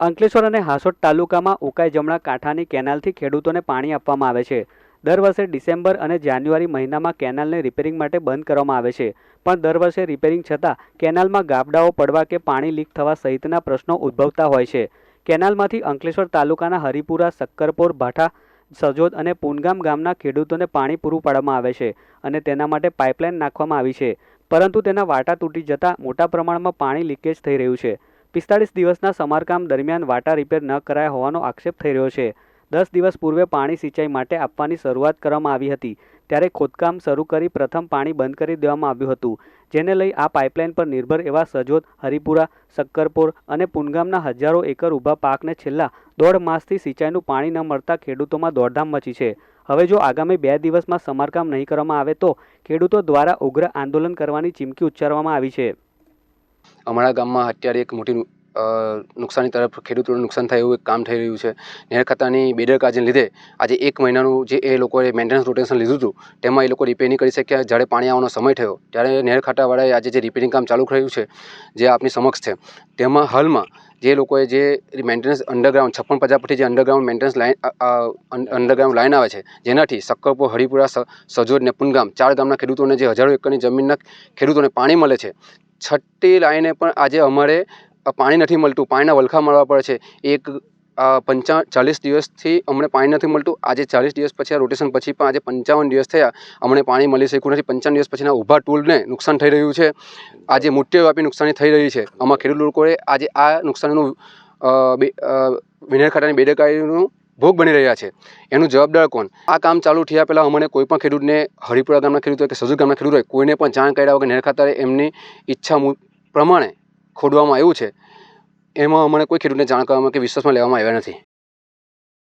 અંકલેશ્વર અને હાસોટ તાલુકામાં ઉકાઈ જમણા કાંઠાની કેનાલથી ખેડૂતોને પાણી આપવામાં આવે છે. દર વર્ષે ડિસેમ્બર અને જાન્યુઆરી મહિનામાં કેનાલને રિપેરિંગ માટે બંધ કરવામાં આવે છે. પણ દર વર્ષે રિપેરિંગ છતાં કેનાલમાં ગાબડાઓ પડવા કે પાણી લીક થવા સહિતના પ્રશ્નો ઉદ્ભવતા હોય છે. કેનાલમાંથી અંકલેશ્વર તાલુકાના હરિપુરા શક્કરપોર ભાઠા, સજોદ અને પૂનગામ ગામના ખેડૂતોને પાણી પૂરું પાડવામાં આવે છે અને તેના માટે પાઇપલાઇન નાખવામાં આવી છે. પરંતુ તેના વાટા તૂટી જતાં મોટા પ્રમાણમાં પાણી લીકેજ થઈ રહ્યું છે. પિસ્તાળીસ દિવસના સમારકામ દરમિયાન વાટા રિપેર ન કરાયા હોવાનો આક્ષેપ થઈ રહ્યો છે. દસ દિવસ પૂર્વે પાણી સિંચાઈ માટે આપવાની શરૂઆત કરવામાં આવી હતી. ત્યારે ખોદકામ શરૂ કરી પ્રથમ પાણી બંધ કરી દેવામાં આવ્યું હતું, જેને લઈ આ પાઇપલાઇન પર નિર્ભર એવા સજોદ, હરિપુરા, શક્કરપોર અને પુનગામના હજારો એકર ઊભા પાકને છેલ્લા દોઢ માસથી સિંચાઈનું પાણી ન મળતા ખેડૂતોમાં દોડધામ મચી છે. હવે જો આગામી બે દિવસમાં સમારકામ નહીં કરવામાં આવે તો ખેડૂતો દ્વારા ઉગ્ર આંદોલન કરવાની ચીમકી ઉચ્ચારવામાં આવી છે. અમારા ગામમાં અત્યારે એક મોટી નુકસાની તરફ ખેડૂતોને નુકસાન થાય એવું એક કામ થઈ રહ્યું છે. નહેર ખાતાની બેદરકારીને લીધે આજે એક મહિનાનું જે એ લોકોએ મેન્ટેનન્સ રોટેશન લીધું હતું, તેમાં એ લોકો રિપેર કરી શક્યા. જ્યારે પાણી આવવાનો સમય થયો, ત્યારે નહેર ખાતાવાળાએ આજે જે રિપેરિંગ કામ ચાલુ કર્યું છે, જે આપની સમક્ષ છે, તેમાં હાલમાં જે લોકોએ જે મેન્ટેનન્સ અંડરગ્રાઉન્ડ છપ્પન ફૂટથી જે underground maintenance line underground line આવે છે, જેનાથી સક્કરપુર, હરિપુરા સજોદ ને પુનગામ ચાર ગામના ખેડૂતોને જે હજારો એકરની જમીનના ખેડૂતોને પાણી મળે છે છઠ્ઠી લાઈને પણ આજે અમારે પાણી નથી મળતું, પાણીના વલખા મળવા પડે છે. એક પંચા, ચાલીસ દિવસથી અમને પાણી નથી મળતું. આજે ચાલીસ દિવસ પછી, આ રોટેશન પછી પણ આજે પંચાવન દિવસ થયા. અમને પાણી મળી શક્યું નથી. પંચાવન દિવસ પછીના ઊભા ટૂલને નુકસાન થઈ રહ્યું છે. આજે મોટેવ્યાપી નુકસાની થઈ રહી છે. આમાં ખેડૂત લોકોએ આજે આ નુકસાનનું વિનર ખાતાની બેદરકારીનું ભોગ બની રહ્યા છે. એનું જવાબદાર કોણ? આ કામ ચાલુ થયા પહેલાં અમને કોઈ પણ ખેડૂતને, હરિપુરા ગામના ખેડૂત હોય કે સજુ ગામના ખેડૂત હોય કોઈને પણ જાણ કર્યા વગર નેર ખાતાએ એમની ઈચ્છા પ્રમાણે ખોડવામાં આવ્યું છે. એમાં અમને કોઈ ખેડૂતને જાણ કરવામાં કે વિશ્વાસમાં લેવામાં આવ્યા નથી.